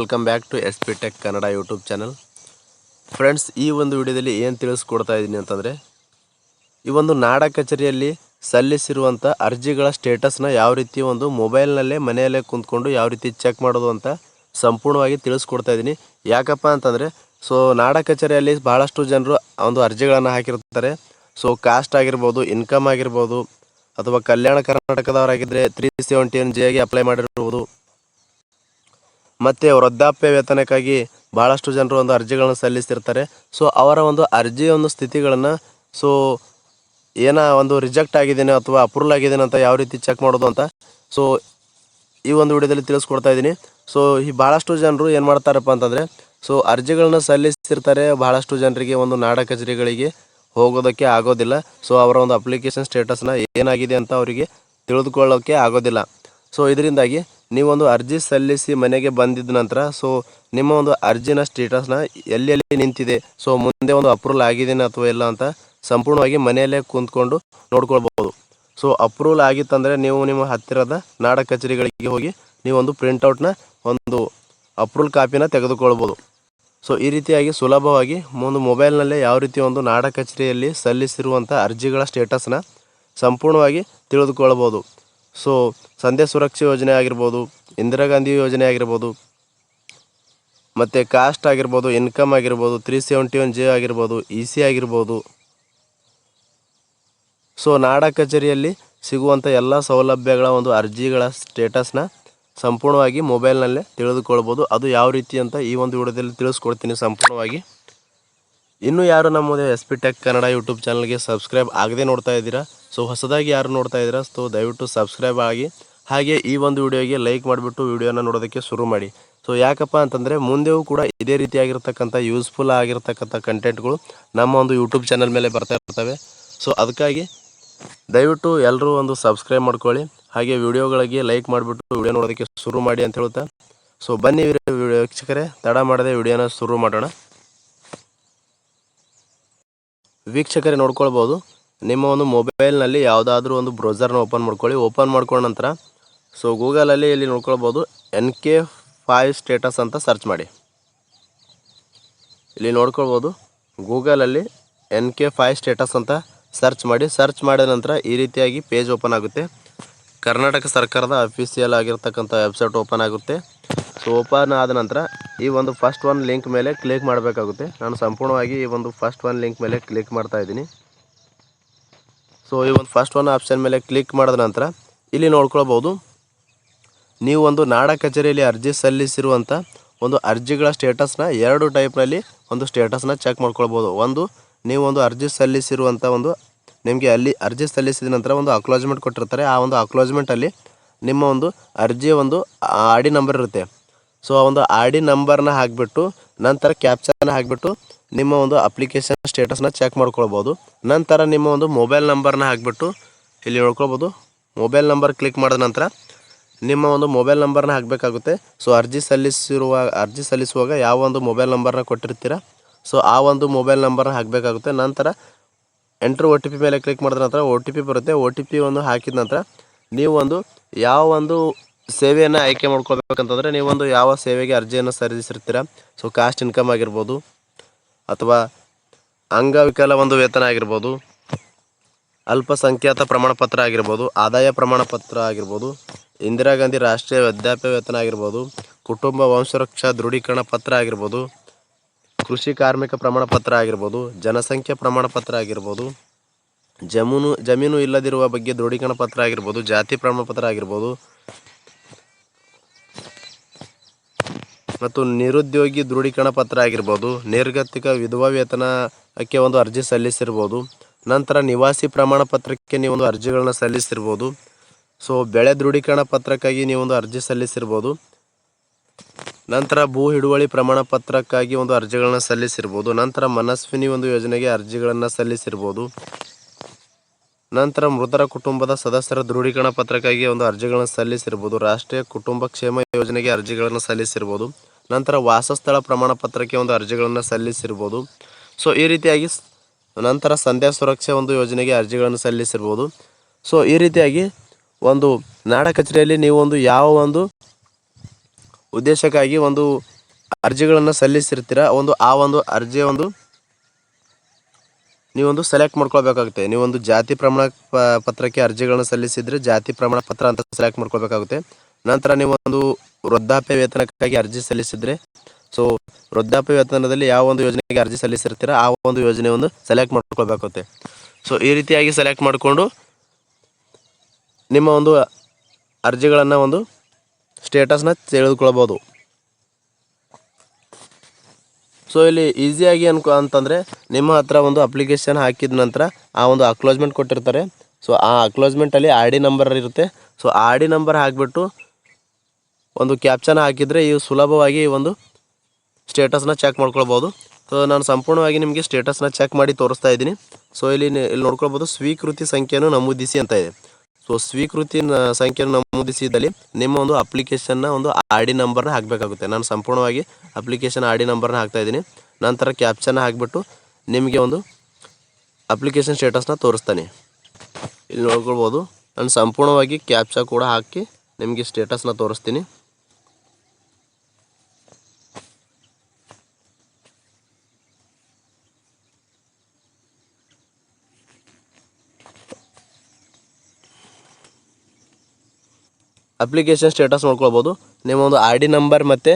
Welcome back to S P Tech Kannada YouTube channel friends ಈ ಒಂದು ವಿಡಿಯೋದಲ್ಲಿ ಏನು ತಿಳಿಸ್ಕೊಡ್ತಾ ಇದ್ದೀನಿ ಅಂತಂದರೆ, ಈ ಒಂದು ನಾಡ ಕಚೇರಿಯಲ್ಲಿ ಸಲ್ಲಿಸಿರುವಂಥ ಅರ್ಜಿಗಳ ಸ್ಟೇಟಸ್ನ ಯಾವ ರೀತಿ ಒಂದು ಮೊಬೈಲ್ನಲ್ಲೇ ಮನೆಯಲ್ಲೇ ಕುಂತ್ಕೊಂಡು ಯಾವ ರೀತಿ ಚೆಕ್ ಮಾಡೋದು ಅಂತ ಸಂಪೂರ್ಣವಾಗಿ ತಿಳಿಸ್ಕೊಡ್ತಾ ಇದ್ದೀನಿ ಯಾಕಪ್ಪ ಅಂತಂದರೆ ಸೊ ನಾಡ ಕಚೇರಿಯಲ್ಲಿ ಭಾಳಷ್ಟು ಜನರು ಒಂದು ಅರ್ಜಿಗಳನ್ನು ಹಾಕಿರ್ತಾರೆ. ಸೊ ಕಾಸ್ಟ್ ಆಗಿರ್ಬೋದು ಇನ್ಕಮ್ ಆಗಿರ್ಬೋದು, ಅಥವಾ ಕಲ್ಯಾಣ ಕರ್ನಾಟಕದವರಾಗಿದ್ದರೆ ತ್ರೀ ಸೆವೆಂಟಿ ಎನ್ ಜೆಗೆ ಅಪ್ಲೈ ಮಾಡಿರ್ಬೋದು. ಮತ್ತು ವೃದ್ಧಾಪ್ಯ ವೇತನಕ್ಕಾಗಿ ಭಾಳಷ್ಟು ಜನರು ಒಂದು ಅರ್ಜಿಗಳನ್ನು ಸಲ್ಲಿಸಿರ್ತಾರೆ ಸೊ ಅವರ ಒಂದು ಅರ್ಜಿಯ ಒಂದು ಸ್ಥಿತಿಗಳನ್ನು ಸೊ ಏನ ಒಂದು ರಿಜೆಕ್ಟ್ ಆಗಿದ್ದೇನೆ ಅಥವಾ ಅಪ್ರೂವಲ್ ಆಗಿದ್ದೇನೆ ಅಂತ ಯಾವ ರೀತಿ ಚೆಕ್ ಮಾಡೋದು ಅಂತ ಸೊ ಈ ಒಂದು ವಿಡಿಯೋದಲ್ಲಿ ತಿಳಿಸ್ಕೊಡ್ತಾ ಇದ್ದೀನಿ. ಸೊ ಈ ಭಾಳಷ್ಟು ಜನರು ಏನು ಮಾಡ್ತಾರಪ್ಪ ಅಂತಂದರೆ ಸೊ ಅರ್ಜಿಗಳನ್ನ ಸಲ್ಲಿಸ್ತಿರ್ತಾರೆ ಭಾಳಷ್ಟು ಜನರಿಗೆ ಒಂದು ನಾಡ ಕಚೇರಿಗಳಿಗೆ ಹೋಗೋದಕ್ಕೆ ಆಗೋದಿಲ್ಲ. ಸೊ ಅವರ ಒಂದು ಅಪ್ಲಿಕೇಶನ್ ಸ್ಟೇಟಸ್ನ ಏನಾಗಿದೆ ಅಂತ ಅವರಿಗೆ ತಿಳಿದುಕೊಳ್ಳೋಕ್ಕೆ ಆಗೋದಿಲ್ಲ. ಸೊ ಇದರಿಂದಾಗಿ ನೀವೊಂದು ಅರ್ಜಿ ಸಲ್ಲಿಸಿ ಮನೆಗೆ ಬಂದಿದ್ದ ನಂತರ ಸೊ ನಿಮ್ಮ ಒಂದು ಅರ್ಜಿನ ಸ್ಟೇಟಸ್ನ ಎಲ್ಲಿ ಎಲ್ಲಿ ನಿಂತಿದೆ ಸೊ ಮುಂದೆ ಒಂದು ಅಪ್ರೂವಲ್ ಆಗಿದೆಯಾ ಅಥವಾ ಇಲ್ಲ ಅಂತ ಸಂಪೂರ್ಣವಾಗಿ ಮನೆಯಲ್ಲೇ ಕುಂತ್ಕೊಂಡು ನೋಡ್ಕೊಳ್ಬೋದು ಸೊ ಅಪ್ರೂವಲ್ ಆಗಿತ್ತಂದರೆ ನೀವು ನಿಮ್ಮ ಹತ್ತಿರದ ನಾಡ ಕಚೇರಿಗಳಿಗೆ ಹೋಗಿ ನೀವೊಂದು ಪ್ರಿಂಟೌಟ್ನ ಒಂದು ಅಪ್ರೂವಲ್ ಕಾಪಿನ ತೆಗೆದುಕೊಳ್ಬೋದು ಸೊ ಈ ರೀತಿಯಾಗಿ ಸುಲಭವಾಗಿ ಒಂದು ಮೊಬೈಲ್ನಲ್ಲೇ ಯಾವ ರೀತಿ ಒಂದು ನಾಡ ಕಚೇರಿಯಲ್ಲಿ ಸಲ್ಲಿಸಿರುವಂಥ ಅರ್ಜಿಗಳ ಸ್ಟೇಟಸ್ನ ಸಂಪೂರ್ಣವಾಗಿ ತಿಳಿದುಕೊಳ್ಳಬಹುದು ಸೊ ಸಂಧ್ಯಾ ಸುರಕ್ಷಾ ಯೋಜನೆ ಆಗಿರ್ಬೋದು ಇಂದಿರಾ ಗಾಂಧಿ ಯೋಜನೆ ಆಗಿರ್ಬೋದು, ಮತ್ತು ಕಾಸ್ಟ್ ಆಗಿರ್ಬೋದು ಇನ್ಕಮ್ ಆಗಿರ್ಬೋದು ತ್ರೀ ಸೆವೆಂಟಿ ಒನ್ ಜೆ ಆಗಿರ್ಬೋದು ಇ ಸಿ ಆಗಿರ್ಬೋದು. ಸೊ ನಾಡ ಕಚೇರಿಯಲ್ಲಿ ಸಿಗುವಂಥ ಎಲ್ಲ ಸೌಲಭ್ಯಗಳ ಒಂದು ಅರ್ಜಿಗಳ ಸ್ಟೇಟಸ್ನ ಸಂಪೂರ್ಣವಾಗಿ ಮೊಬೈಲ್ನಲ್ಲೇ ತಿಳಿದುಕೊಳ್ಬೋದು. ಅದು ಯಾವ ರೀತಿ ಅಂತ ಈ ಒಂದು ವಿಡಿಯೋದಲ್ಲಿ ತಿಳಿಸ್ಕೊಡ್ತೀನಿ ಸಂಪೂರ್ಣವಾಗಿ. ಇನ್ನೂ ಯಾರು ನಮ್ಮದು S P Tech Kannada YouTube ಚಾನಲ್ಗೆ ಸಬ್ಸ್ಕ್ರೈಬ್ ಆಗದೆ ನೋಡ್ತಾ ಇದ್ದೀರಾ? ಸೊ ಹೊಸದಾಗಿ ಯಾರು ನೋಡ್ತಾ ಇದ್ದೀರಾ? ಸೊ ದಯವಿಟ್ಟು ಸಬ್ಸ್ಕ್ರೈಬ್ ಆಗಿ. ಹಾಗೆ ಈ ಒಂದು ವಿಡಿಯೋಗೆ ಲೈಕ್ ಮಾಡಿಬಿಟ್ಟು ವಿಡಿಯೋನ ನೋಡೋದಕ್ಕೆ ಶುರು ಮಾಡಿ. ಸೊ ಯಾಕಪ್ಪ ಅಂತಂದರೆ ಮುಂದೆಯೂ ಕೂಡ ಇದೇ ರೀತಿಯಾಗಿರ್ತಕ್ಕಂಥ ಯೂಸ್ಫುಲ್ ಆಗಿರ್ತಕ್ಕಂಥ ಕಂಟೆಂಟ್ಗಳು ನಮ್ಮ ಒಂದು ಯೂಟ್ಯೂಬ್ ಚಾನಲ್ ಮೇಲೆ ಬರ್ತಾ ಇರ್ತವೆ. ಸೊ ಅದಕ್ಕಾಗಿ ದಯವಿಟ್ಟು ಎಲ್ಲರೂ ಒಂದು ಸಬ್ಸ್ಕ್ರೈಬ್ ಮಾಡ್ಕೊಳ್ಳಿ. ಹಾಗೆ ವಿಡಿಯೋಗಳಿಗೆ ಲೈಕ್ ಮಾಡಿಬಿಟ್ಟು ವಿಡಿಯೋ ನೋಡೋದಕ್ಕೆ ಶುರು ಮಾಡಿ ಅಂತ ಹೇಳ್ತಾ. ಸೊ ಬನ್ನಿ ವೀಕ್ಷಕರೇ, ತಡ ಮಾಡದೆ ವಿಡಿಯೋನ ಶುರು ಮಾಡೋಣ. ವೀಕ್ಷಕರೇ ನೋಡ್ಕೊಳ್ಬೋದು. ನಿಮ್ಮ ಒಂದು ಮೊಬೈಲ್ನಲ್ಲಿ ಯಾವುದಾದ್ರೂ ಒಂದು ಬ್ರೌಸರ್ನ ಓಪನ್ ಮಾಡ್ಕೊಳ್ಳಿ. ಓಪನ್ ಮಾಡ್ಕೊಂಡ ನಂತರ, ಸೊ ಗೂಗಲಲ್ಲಿ ಇಲ್ಲಿ ನೋಡ್ಕೊಳ್ಬೋದು ಎನ್ ಕೆ ಫೈವ್ ಸ್ಟೇಟಸ್ ಅಂತ ಸರ್ಚ್ ಮಾಡಿ. ಇಲ್ಲಿ ನೋಡ್ಕೊಳ್ಬೋದು, ಗೂಗಲಲ್ಲಿ ಎನ್ ಕೆ ಫೈವ್ ಸ್ಟೇಟಸ್ ಅಂತ ಸರ್ಚ್ ಮಾಡಿ. ಸರ್ಚ್ ಮಾಡಿದ ನಂತರ ಈ ರೀತಿಯಾಗಿ ಪೇಜ್ ಓಪನ್ ಆಗುತ್ತೆ. ಕರ್ನಾಟಕ ಸರ್ಕಾರದ ಅಫಿಷಿಯಲ್ ಆಗಿರ್ತಕ್ಕಂಥ ವೆಬ್ಸೈಟ್ ಓಪನ್ ಆಗುತ್ತೆ. ಸೊ ಓಪನ್ ಆದ ನಂತರ ಈ ಒಂದು ಫಸ್ಟ್ ಒನ್ ಲಿಂಕ್ ಮೇಲೆ ಕ್ಲಿಕ್ ಮಾಡಬೇಕಾಗುತ್ತೆ. ನಾನು ಸಂಪೂರ್ಣವಾಗಿ ಈ ಒಂದು ಫಸ್ಟ್ ಒನ್ ಲಿಂಕ್ ಮೇಲೆ ಕ್ಲಿಕ್ ಮಾಡ್ತಾ ಇದ್ದೀನಿ. ಸೊ ಈ ಒಂದು ಫಸ್ಟ್ ಒನ್ ಆಪ್ಷನ್ ಮೇಲೆ ಕ್ಲಿಕ್ ಮಾಡಿದ ನಂತರ ಇಲ್ಲಿ ನೋಡ್ಕೊಳ್ಬೋದು ನೀವು ಒಂದು ನಾಡ ಕಚೇರಿಯಲ್ಲಿ ಅರ್ಜಿ ಸಲ್ಲಿಸಿರುವಂಥ ಒಂದು ಅರ್ಜಿಗಳ ಸ್ಟೇಟಸ್ನ ಎರಡು ಟೈಪ್ನಲ್ಲಿ ಒಂದು ಸ್ಟೇಟಸ್ನ ಚೆಕ್ ಮಾಡ್ಕೊಳ್ಬೋದು ಒಂದು, ನೀವು ಒಂದು ಅರ್ಜಿ ಸಲ್ಲಿಸಿರುವಂಥ ಒಂದು, ನಿಮಗೆ ಅಲ್ಲಿ ಅರ್ಜಿ ಸಲ್ಲಿಸಿದ ನಂತರ ಒಂದು ಅಕ್ಲೋಜ್ಮೆಂಟ್ ಕೊಟ್ಟಿರ್ತಾರೆ. ಆ ಒಂದು ಅಕ್ಲೋಜ್ಮೆಂಟಲ್ಲಿ ನಿಮ್ಮ ಒಂದು ಅರ್ಜಿಯ ಒಂದು ಆಡಿ ನಂಬರ್ ಇರುತ್ತೆ. ಸೊ ಆ ಒಂದು ಆರ್ ಡಿ ನಂಬರ್ನ ಹಾಕಿಬಿಟ್ಟು, ನಂತರ ಕ್ಯಾಪ್ಚರ್ನ ಹಾಕಿಬಿಟ್ಟು, ನಿಮ್ಮ ಒಂದು ಅಪ್ಲಿಕೇಶನ್ ಸ್ಟೇಟಸ್ನ ಚೆಕ್ ಮಾಡ್ಕೊಳ್ಬೋದು. ನಂತರ ನಿಮ್ಮ ಒಂದು ಮೊಬೈಲ್ ನಂಬರ್ನ ಹಾಕಿಬಿಟ್ಟು, ಇಲ್ಲಿ ಹೇಳ್ಕೊಳ್ಬೋದು ಮೊಬೈಲ್ ನಂಬರ್ ಕ್ಲಿಕ್ ಮಾಡಿದ ನಂತರ, ನಿಮ್ಮ ಒಂದು ಮೊಬೈಲ್ ನಂಬರ್ನ ಹಾಕಬೇಕಾಗುತ್ತೆ. ಸೊ ಅರ್ಜಿ ಸಲ್ಲಿಸಿರುವ, ಅರ್ಜಿ ಸಲ್ಲಿಸುವಾಗ ಯಾವ ಒಂದು ಮೊಬೈಲ್ ನಂಬರ್ನ ಕೊಟ್ಟಿರ್ತೀರ? ಸೊ ಆ ಒಂದು ಮೊಬೈಲ್ ನಂಬರ್ನ ಹಾಕಬೇಕಾಗುತ್ತೆ. ನಂತರ ಎಂಟ್ರ್ ಒ ಮೇಲೆ ಕ್ಲಿಕ್ ಮಾಡಿದ ನಂತರ ಒ ಟಿ ಪಿ ಬರುತ್ತೆ. ಒ ಟಿ ಪಿ ಒಂದು ಹಾಕಿದ ನಂತರ, ನೀವು ಒಂದು ಯಾವ ಒಂದು ಸೇವೆಯನ್ನು ಆಯ್ಕೆ ಮಾಡ್ಕೊಳ್ಬೇಕಂತಂದರೆ ನೀವೊಂದು ಯಾವ ಸೇವೆಗೆ ಅರ್ಜಿಯನ್ನು ಸಲ್ಲಿಸಿರ್ತೀರ? ಸೊ ಕಾಸ್ಟ್ ಇನ್ಕಮ್ ಆಗಿರ್ಬೋದು, ಅಥವಾ ಅಂಗವಿಕಲ ಒಂದು ವೇತನ ಆಗಿರ್ಬೋದು, ಅಲ್ಪಸಂಖ್ಯಾತ ಪ್ರಮಾಣ ಪತ್ರ ಆಗಿರ್ಬೋದು, ಆದಾಯ ಪ್ರಮಾಣ ಪತ್ರ ಆಗಿರ್ಬೋದು, ಇಂದಿರಾ ಗಾಂಧಿ ರಾಷ್ಟ್ರೀಯ ವೃದ್ಧಾಪ್ಯ ವೇತನ ಆಗಿರ್ಬೋದು, ಕುಟುಂಬ ವಂಶರಕ್ಷಾ ದೃಢೀಕರಣ ಪತ್ರ ಆಗಿರ್ಬೋದು, ಕೃಷಿ ಕಾರ್ಮಿಕ ಪ್ರಮಾಣ ಪತ್ರ ಆಗಿರ್ಬೋದು, ಜನಸಂಖ್ಯೆ ಪ್ರಮಾಣ ಪತ್ರ ಆಗಿರ್ಬೋದು, ಜಮೀನು ಜಮೀನು ಇಲ್ಲದಿರುವ ಬಗ್ಗೆ ದೃಢೀಕರಣ ಪತ್ರ ಆಗಿರ್ಬೋದು, ಜಾತಿ ಪ್ರಮಾಣ ಪತ್ರ ಆಗಿರ್ಬೋದು ಮತ್ತು ನಿರುದ್ಯೋಗಿ ದೃಢೀಕರಣ ಪತ್ರ ಆಗಿರ್ಬೋದು, ನಿರ್ಗತಿಕ ವಿಧವಾ ವೇತನಕ್ಕೆ ಒಂದು ಅರ್ಜಿ ಸಲ್ಲಿಸಿರ್ಬೋದು, ನಂತರ ನಿವಾಸಿ ಪ್ರಮಾಣ ಪತ್ರಕ್ಕೆ ನೀವೊಂದು ಅರ್ಜಿಗಳನ್ನ ಸಲ್ಲಿಸಿರ್ಬೋದು. ಸೊ ಬೆಳೆ ದೃಢೀಕರಣ ಪತ್ರಕ್ಕಾಗಿ ನೀವೊಂದು ಅರ್ಜಿ ಸಲ್ಲಿಸಿರ್ಬೋದು. ನಂತರ ಭೂ ಹಿಡುವಳಿ ಪ್ರಮಾಣ ಪತ್ರಕ್ಕಾಗಿ ಒಂದು ಅರ್ಜಿಗಳನ್ನ ಸಲ್ಲಿಸಿರ್ಬೋದು. ನಂತರ ಮನಸ್ವಿನಿ ಒಂದು ಯೋಜನೆಗೆ ಅರ್ಜಿಗಳನ್ನು ಸಲ್ಲಿಸಿರ್ಬೋದು. ನಂತರ ಮೃತರ ಕುಟುಂಬದ ಸದಸ್ಯರ ದೃಢೀಕರಣ ಪತ್ರಕ್ಕಾಗಿ ಒಂದು ಅರ್ಜಿಗಳನ್ನು ಸಲ್ಲಿಸಿರ್ಬೋದು. ರಾಷ್ಟ್ರೀಯ ಕುಟುಂಬ ಕ್ಷೇಮ ಯೋಜನೆಗೆ ಅರ್ಜಿಗಳನ್ನು ಸಲ್ಲಿಸಿರ್ಬೋದು. ನಂತರ ವಾಸಸ್ಥಳ ಪ್ರಮಾಣ ಪತ್ರಕ್ಕೆ ಒಂದು ಅರ್ಜಿಗಳನ್ನು ಸಲ್ಲಿಸಿರ್ಬೋದು. ಸೊ ಈ ರೀತಿಯಾಗಿ ನಂತರ ಸಂಧ್ಯಾ ಸುರಕ್ಷೆ ಒಂದು ಯೋಜನೆಗೆ ಅರ್ಜಿಗಳನ್ನು ಸಲ್ಲಿಸಿರ್ಬೋದು. ಸೊ ಈ ರೀತಿಯಾಗಿ ಒಂದು ನಾಡ ಕಚೇರಿಯಲ್ಲಿ ನೀವು ಒಂದು ಯಾವ ಒಂದು ಉದ್ದೇಶಕ್ಕಾಗಿ ಒಂದು ಅರ್ಜಿಗಳನ್ನು ಸಲ್ಲಿಸಿರ್ತೀರ, ಒಂದು ಆ ಒಂದು ಅರ್ಜಿಯ ಒಂದು ನೀವೊಂದು ಸೆಲೆಕ್ಟ್ ಮಾಡ್ಕೊಳ್ಬೇಕಾಗುತ್ತೆ. ನೀವೊಂದು ಜಾತಿ ಪ್ರಮಾಣ ಪತ್ರಕ್ಕೆ ಅರ್ಜಿಗಳನ್ನು ಸಲ್ಲಿಸಿದರೆ ಜಾತಿ ಪ್ರಮಾಣ ಪತ್ರ ಅಂತ ಸೆಲೆಕ್ಟ್ ಮಾಡ್ಕೊಳ್ಬೇಕಾಗುತ್ತೆ. ನಂತರ ನೀವೊಂದು ವೃದ್ಧಾಪ್ಯ ವೇತನಕ್ಕಾಗಿ ಅರ್ಜಿ ಸಲ್ಲಿಸಿದ್ರೆ ಸೊ ವೃದ್ಧಾಪ್ಯ ವೇತನದಲ್ಲಿ ಯಾವ ಒಂದು ಯೋಜನೆಗೆ ಅರ್ಜಿ ಸಲ್ಲಿಸಿರ್ತೀರ, ಆ ಒಂದು ಯೋಜನೆ ಒಂದು ಸೆಲೆಕ್ಟ್ ಮಾಡ್ಕೊಳ್ಬೇಕಾಗುತ್ತೆ. ಸೊ ಈ ರೀತಿಯಾಗಿ ಸೆಲೆಕ್ಟ್ ಮಾಡಿಕೊಂಡು ನಿಮ್ಮ ಒಂದು ಅರ್ಜಿಗಳನ್ನು ಒಂದು ಸ್ಟೇಟಸ್ನ ತಿಳಿದುಕೊಳ್ಬೋದು ಸೊ ಇಲ್ಲಿ ಈಸಿಯಾಗಿ ಅನ್ಕೊ, ಅಂತಂದರೆ ನಿಮ್ಮ ಹತ್ರ ಒಂದು ಅಪ್ಲಿಕೇಶನ್ ಹಾಕಿದ ನಂತರ ಆ ಒಂದು ಅಕ್ಲೋಜ್ಮೆಂಟ್ ಕೊಟ್ಟಿರ್ತಾರೆ. ಸೊ ಆ ಅಕ್ಲೋಜ್ಮೆಂಟಲ್ಲಿ ಆರ್ ಡಿ ನಂಬರ್ ಇರುತ್ತೆ. ಸೊ ಆರ್ ಡಿ ನಂಬರ್ ಹಾಕಿಬಿಟ್ಟು ಒಂದು ಕ್ಯಾಪ್ಚನ ಹಾಕಿದರೆ ಇವು ಸುಲಭವಾಗಿ ಒಂದು ಸ್ಟೇಟಸ್ನ ಚೆಕ್ ಮಾಡ್ಕೊಳ್ಬೋದು. ಸೊ ನಾನು ಸಂಪೂರ್ಣವಾಗಿ ನಿಮಗೆ ಸ್ಟೇಟಸ್ನ ಚೆಕ್ ಮಾಡಿ ತೋರಿಸ್ತಾ ಇದ್ದೀನಿ. ಸೊ ಇಲ್ಲಿ ಇಲ್ಲಿ ನೋಡ್ಕೊಳ್ಬೋದು, ಸ್ವೀಕೃತಿ ಸಂಖ್ಯೆಯನ್ನು ನಮೂದಿಸಿ ಅಂತ ಇದೆ. ಸೊ ಸ್ವೀಕೃತಿ ಸಂಖ್ಯೆಯನ್ನು ನಮೂದಿಸಿದಲ್ಲಿ ನಿಮ್ಮ ಒಂದು ಅಪ್ಲಿಕೇಶನ್ನ ಒಂದು ಆರ್ ಡಿ ನಂಬರ್ನ ಹಾಕಬೇಕಾಗುತ್ತೆ. ನಾನು ಸಂಪೂರ್ಣವಾಗಿ ಅಪ್ಲಿಕೇಶನ್ ಆರ್ ಡಿ ನಂಬರ್ನ ಹಾಕ್ತಾ ಇದ್ದೀನಿ. ನಂತರ ಕ್ಯಾಪ್ಚನ್ನ ಹಾಕಿಬಿಟ್ಟು ನಿಮಗೆ ಒಂದು ಅಪ್ಲಿಕೇಶನ್ ಸ್ಟೇಟಸ್ನ ತೋರಿಸ್ತಾನೆ. ಇಲ್ಲಿ ನೋಡ್ಕೊಳ್ಬೋದು, ನಾನು ಸಂಪೂರ್ಣವಾಗಿ ಕ್ಯಾಪ್ಚಾ ಕೂಡ ಹಾಕಿ ನಿಮಗೆ ಸ್ಟೇಟಸ್ನ ತೋರಿಸ್ತೀನಿ. ಅಪ್ಲಿಕೇಶನ್ ಸ್ಟೇಟಸ್ ನೋಡ್ಕೊಳ್ಬೋದು. ನಿಮ್ಮ ಒಂದು ಆರ್ ಡಿ ನಂಬರ್ ಮತ್ತು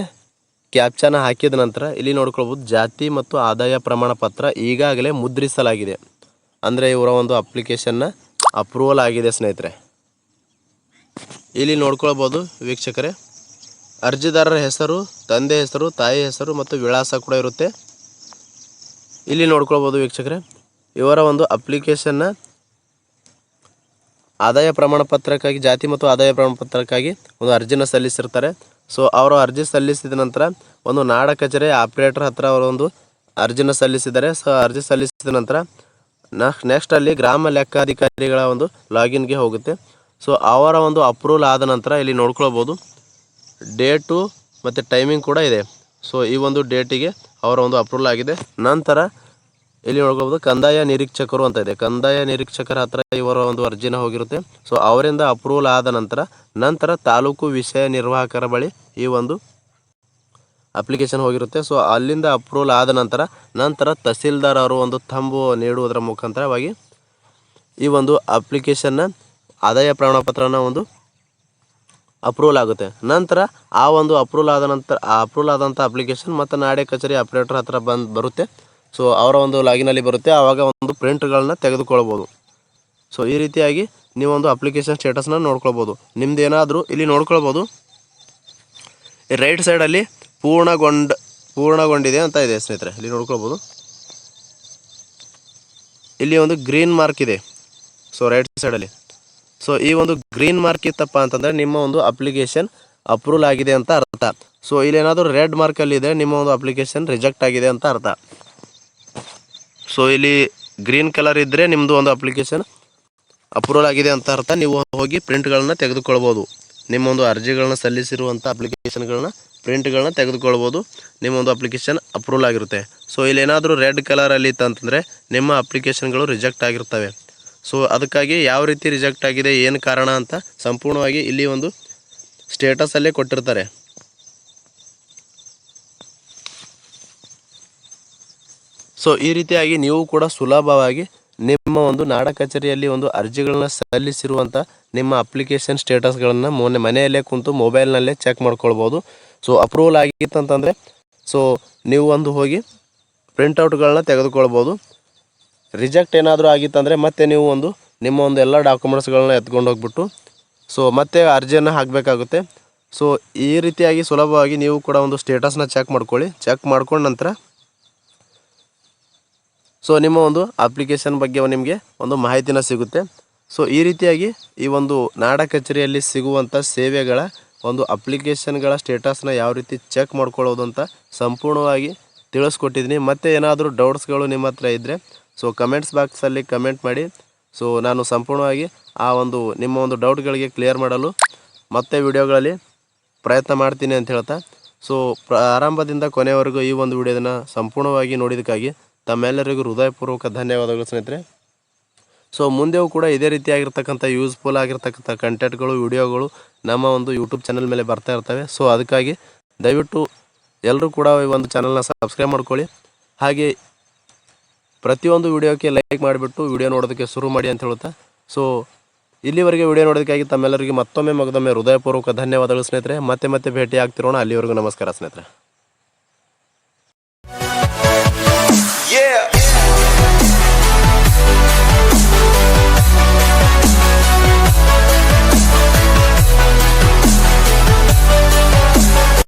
ಕ್ಯಾಪ್ಚಾನ ಹಾಕಿದ ನಂತರ ಇಲ್ಲಿ ನೋಡ್ಕೊಳ್ಬೋದು ಜಾತಿ ಮತ್ತು ಆದಾಯ ಪ್ರಮಾಣ ಪತ್ರ ಈಗಾಗಲೇ ಮುದ್ರಿಸಲಾಗಿದೆ. ಅಂದರೆ ಇವರ ಒಂದು ಅಪ್ಲಿಕೇಶನ್ನ ಅಪ್ರೂವಲ್ ಆಗಿದೆ ಸ್ನೇಹಿತರೆ. ಇಲ್ಲಿ ನೋಡ್ಕೊಳ್ಬೋದು ವೀಕ್ಷಕರೇ. ಅರ್ಜಿದಾರರ ಹೆಸರು, ತಂದೆ ಹೆಸರು, ತಾಯಿ ಹೆಸರು ಮತ್ತು ವಿಳಾಸ ಕೂಡ ಇರುತ್ತೆ. ಇಲ್ಲಿ ನೋಡ್ಕೊಳ್ಬೋದು ವೀಕ್ಷಕರೇ. ಇವರ ಒಂದು ಅಪ್ಲಿಕೇಶನ್ನ ಆದಾಯ ಪ್ರಮಾಣ ಪತ್ರಕ್ಕಾಗಿ ಜಾತಿ ಮತ್ತು ಆದಾಯ ಪ್ರಮಾಣ ಪತ್ರಕ್ಕಾಗಿ ಒಂದು ಅರ್ಜಿನ ಸಲ್ಲಿಸಿರ್ತಾರೆ. ಸೊ ಅವರು ಅರ್ಜಿ ಸಲ್ಲಿಸಿದ ನಂತರ ಒಂದು ನಾಡ ಕಚೇರಿ ಆಪ್ರೇಟರ್ ಹತ್ರ ಅವರು ಒಂದು ಅರ್ಜಿನ ಸಲ್ಲಿಸಿದ್ದಾರೆ. ಸೊ ಅರ್ಜಿ ಸಲ್ಲಿಸಿದ ನಂತರ ನೆಕ್ಸ್ಟ್ ಅಲ್ಲಿ ಗ್ರಾಮ ಲೆಕ್ಕಾಧಿಕಾರಿಗಳ ಒಂದು ಲಾಗಿನ್ಗೆ ಹೋಗುತ್ತೆ. ಸೊ ಅವರ ಒಂದು ಅಪ್ರೂವಲ್ ಆದ ನಂತರ ಇಲ್ಲಿ ನೋಡ್ಕೊಳ್ಬೋದು. ಡೇಟು ಮತ್ತು ಟೈಮಿಂಗ್ ಕೂಡ ಇದೆ. ಸೊ ಈ ಒಂದು ಡೇಟಿಗೆ ಅವರ ಒಂದು ಅಪ್ರೂವಲ್ ಆಗಿದೆ. ನಂತರ ಇಲ್ಲಿ ನೋಡ್ಕೊಳ್ಬೋದು ಕಂದಾಯ ನಿರೀಕ್ಷಕರು ಅಂತ ಇದೆ. ಕಂದಾಯ ನಿರೀಕ್ಷಕರ ಹತ್ರ ಇವರ ಒಂದು ಅರ್ಜಿನ ಹೋಗಿರುತ್ತೆ. ಸೊ ಅವರಿಂದ ಅಪ್ರೂವಲ್ ಆದ ನಂತರ ನಂತರ ತಾಲೂಕು ವಿಷಯ ನಿರ್ವಾಹಕರ ಬಳಿ ಈ ಒಂದು ಅಪ್ಲಿಕೇಶನ್ ಹೋಗಿರುತ್ತೆ. ಸೊ ಅಲ್ಲಿಂದ ಅಪ್ರೂವಲ್ ಆದ ನಂತರ ನಂತರ ತಹಸೀಲ್ದಾರ್ ಅವರು ಒಂದು ತಂಬು ನೀಡುವುದರ ಮುಖಾಂತರವಾಗಿ ಈ ಒಂದು ಅಪ್ಲಿಕೇಶನ್ನ ಆದಾಯ ಪ್ರಮಾಣ ಪತ್ರನ ಒಂದು ಅಪ್ರೂವಲ್ ಆಗುತ್ತೆ. ನಂತರ ಆ ಒಂದು ಅಪ್ರೂವಲ್ ಆದ ನಂತರ ಅಪ್ರೂವಲ್ ಆದಂಥ ಅಪ್ಲಿಕೇಶನ್ ಮತ್ತು ನಾಡೆ ಕಚೇರಿ ಆಪ್ರೇಟರ್ ಹತ್ರ ಬಂದು ಬರುತ್ತೆ. ಸೊ ಅವರ ಒಂದು ಲಾಗಿನಲ್ಲಿ ಬರುತ್ತೆ, ಆವಾಗ ಒಂದು ಪ್ರಿಂಟ್ಗಳನ್ನ ತೆಗೆದುಕೊಳ್ಬೋದು. ಸೊ ಈ ರೀತಿಯಾಗಿ ನೀವೊಂದು ಅಪ್ಲಿಕೇಶನ್ ಸ್ಟೇಟಸ್ನ ನೋಡ್ಕೊಳ್ಬೋದು. ನಿಮ್ದು ಏನಾದರೂ ಇಲ್ಲಿ ನೋಡ್ಕೊಳ್ಬೋದು. ರೈಟ್ ಸೈಡಲ್ಲಿ ಪೂರ್ಣಗೊಂಡ, ಪೂರ್ಣಗೊಂಡಿದೆ ಅಂತ ಇದೆ ಸ್ನೇಹಿತರೆ, ಇಲ್ಲಿ ನೋಡ್ಕೊಳ್ಬೋದು. ಇಲ್ಲಿ ಒಂದು ಗ್ರೀನ್ ಮಾರ್ಕ್ ಇದೆ. ಸೊ ರೈಟ್ ಸೈಡಲ್ಲಿ ಸೊ ಈ ಒಂದು ಗ್ರೀನ್ ಮಾರ್ಕ್ ಇತ್ತಪ್ಪ ಅಂತಂದರೆ ನಿಮ್ಮ ಒಂದು ಅಪ್ಲಿಕೇಶನ್ ಅಪ್ರೂವಲ್ ಆಗಿದೆ ಅಂತ ಅರ್ಥ. ಸೊ ಇಲ್ಲಿ ಏನಾದರೂ ರೆಡ್ ಮಾರ್ಕಲ್ಲಿ ಇದೆ, ನಿಮ್ಮ ಒಂದು ಅಪ್ಲಿಕೇಶನ್ ರಿಜೆಕ್ಟ್ ಆಗಿದೆ ಅಂತ ಅರ್ಥ. ಸೊ ಇಲ್ಲಿ ಗ್ರೀನ್ ಕಲರ್ ಇದ್ದರೆ ನಿಮ್ಮದು ಒಂದು ಅಪ್ಲಿಕೇಶನ್ ಅಪ್ರೂವಲ್ ಆಗಿದೆ ಅಂತ ಅರ್ಥ. ನೀವು ಹೋಗಿ ಪ್ರಿಂಟ್ಗಳನ್ನ ತೆಗೆದುಕೊಳ್ಬೋದು. ನಿಮ್ಮೊಂದು ಅರ್ಜಿಗಳನ್ನ ಸಲ್ಲಿಸಿರುವಂಥ ಅಪ್ಲಿಕೇಶನ್ಗಳನ್ನ ಪ್ರಿಂಟ್ಗಳನ್ನ ತೆಗೆದುಕೊಳ್ಬೋದು. ನಿಮ್ಮೊಂದು ಅಪ್ಲಿಕೇಶನ್ ಅಪ್ರೂವಲ್ ಆಗಿರುತ್ತೆ. ಸೊ ಇಲ್ಲಿ ಏನಾದರೂ ರೆಡ್ ಕಲರಲ್ಲಿ ಇತ್ತಂತಂದರೆ ನಿಮ್ಮ ಅಪ್ಲಿಕೇಶನ್ಗಳು ರಿಜೆಕ್ಟ್ ಆಗಿರ್ತವೆ. ಸೊ ಅದಕ್ಕಾಗಿ ಯಾವ ರೀತಿ ರಿಜೆಕ್ಟ್ ಆಗಿದೆ, ಏನು ಕಾರಣ ಅಂತ ಸಂಪೂರ್ಣವಾಗಿ ಇಲ್ಲಿ ಒಂದು ಸ್ಟೇಟಸಲ್ಲೇ ಕೊಟ್ಟಿರ್ತಾರೆ. ಸೊ ಈ ರೀತಿಯಾಗಿ ನೀವು ಕೂಡ ಸುಲಭವಾಗಿ ನಿಮ್ಮ ಒಂದು ನಾಡ ಕಚೇರಿಯಲ್ಲಿ ಒಂದು ಅರ್ಜಿಗಳನ್ನ ಸಲ್ಲಿಸಿರುವಂಥ ನಿಮ್ಮ ಅಪ್ಲಿಕೇಶನ್ ಸ್ಟೇಟಸ್ಗಳನ್ನು ಮೊನ್ನೆ ಮನೆಯಲ್ಲೇ ಕುಂತು ಮೊಬೈಲ್ನಲ್ಲೇ ಚೆಕ್ ಮಾಡ್ಕೊಳ್ಬೋದು. ಸೊ ಅಪ್ರೂವಲ್ ಆಗಿತ್ತಂತಂದರೆ ಸೊ ನೀವು ಒಂದು ಹೋಗಿ ಪ್ರಿಂಟೌಟ್ಗಳನ್ನ ತೆಗೆದುಕೊಳ್ಬೋದು. ರಿಜೆಕ್ಟ್ ಏನಾದರೂ ಆಗಿತ್ತಂದರೆ ಮತ್ತೆ ನೀವು ಒಂದು ನಿಮ್ಮ ಒಂದು ಎಲ್ಲ ಡಾಕ್ಯುಮೆಂಟ್ಸ್ಗಳನ್ನ ಎತ್ಕೊಂಡು ಹೋಗ್ಬಿಟ್ಟು ಸೊ ಮತ್ತೆ ಅರ್ಜಿಯನ್ನು ಹಾಕಬೇಕಾಗುತ್ತೆ. ಸೊ ಈ ರೀತಿಯಾಗಿ ಸುಲಭವಾಗಿ ನೀವು ಕೂಡ ಒಂದು ಸ್ಟೇಟಸ್ನ ಚೆಕ್ ಮಾಡ್ಕೊಳ್ಳಿ. ಚೆಕ್ ಮಾಡ್ಕೊಂಡ ನಂತರ ಸೊ ನಿಮ್ಮ ಒಂದು ಅಪ್ಲಿಕೇಶನ್ ಬಗ್ಗೆ ನಿಮಗೆ ಒಂದು ಮಾಹಿತಿನ ಸಿಗುತ್ತೆ. ಸೊ ಈ ರೀತಿಯಾಗಿ ಈ ಒಂದು ನಾಡ ಕಚೇರಿಯಲ್ಲಿ ಸಿಗುವಂಥ ಸೇವೆಗಳ ಒಂದು ಅಪ್ಲಿಕೇಶನ್ಗಳ ಸ್ಟೇಟಸ್ನ ಯಾವ ರೀತಿ ಚೆಕ್ ಮಾಡ್ಕೊಳ್ಳೋದು ಅಂತ ಸಂಪೂರ್ಣವಾಗಿ ತಿಳಿಸ್ಕೊಟ್ಟಿದ್ದೀನಿ. ಮತ್ತು ಏನಾದರೂ ಡೌಟ್ಸ್ಗಳು ನಿಮ್ಮ ಹತ್ರ ಇದ್ದರೆ ಸೊ ಕಮೆಂಟ್ಸ್ ಬಾಕ್ಸಲ್ಲಿ ಕಮೆಂಟ್ ಮಾಡಿ. ಸೊ ನಾನು ಸಂಪೂರ್ಣವಾಗಿ ಆ ಒಂದು ನಿಮ್ಮ ಒಂದು ಡೌಟ್ಗಳಿಗೆ ಕ್ಲಿಯರ್ ಮಾಡಲು ಮತ್ತೆ ವಿಡಿಯೋಗಳಲ್ಲಿ ಪ್ರಯತ್ನ ಮಾಡ್ತೀನಿ ಅಂತ ಹೇಳ್ತಾ. ಸೊ ಪ್ರಾರಂಭದಿಂದ ಕೊನೆಯವರೆಗೂ ಈ ಒಂದು ವಿಡಿಯೋದನ್ನು ಸಂಪೂರ್ಣವಾಗಿ ನೋಡಿದ್ದಕ್ಕಾಗಿ ತಮ್ಮೆಲ್ಲರಿಗೂ ಹೃದಯಪೂರ್ವಕ ಧನ್ಯವಾದಗಳು ಸ್ನೇಹಿತರೆ. ಸೊ ಮುಂದೆಯೂ ಕೂಡ ಇದೇ ರೀತಿಯಾಗಿರ್ತಕ್ಕಂಥ ಯೂಸ್ಫುಲ್ ಆಗಿರ್ತಕ್ಕಂಥ ಕಂಟೆಂಟ್ಗಳು ವಿಡಿಯೋಗಳು ನಮ್ಮ ಒಂದು ಯೂಟ್ಯೂಬ್ ಚಾನಲ್ ಮೇಲೆ ಬರ್ತಾ ಇರ್ತವೆ. ಸೊ ಅದಕ್ಕಾಗಿ ದಯವಿಟ್ಟು ಎಲ್ಲರೂ ಕೂಡ ಈ ಒಂದು ಚಾನಲ್ನ ಸಬ್ಸ್ಕ್ರೈಬ್ ಮಾಡ್ಕೊಳ್ಳಿ. ಹಾಗೆ ಪ್ರತಿಯೊಂದು ವಿಡಿಯೋಕ್ಕೆ ಲೈಕ್ ಮಾಡಿಬಿಟ್ಟು ವಿಡಿಯೋ ನೋಡೋದಕ್ಕೆ ಶುರು ಮಾಡಿ ಅಂತ ಹೇಳುತ್ತಾ. ಸೊ ಇಲ್ಲಿವರೆಗೆ ವಿಡಿಯೋ ನೋಡೋದಕ್ಕಾಗಿ ತಮ್ಮೆಲ್ಲರಿಗೆ ಮತ್ತೊಮ್ಮೆ ಮಗದೊಮ್ಮೆ ಹೃದಯಪೂರ್ವಕ ಧನ್ಯವಾದಗಳು ಸ್ನೇಹಿತರೆ. ಮತ್ತೆ ಮತ್ತೆ ಭೇಟಿ ಆಗ್ತಿರೋಣ ಅಲ್ಲಿವರೆಗೂ ನಮಸ್ಕಾರ ಸ್ನೇಹಿತರೆ. Yeah.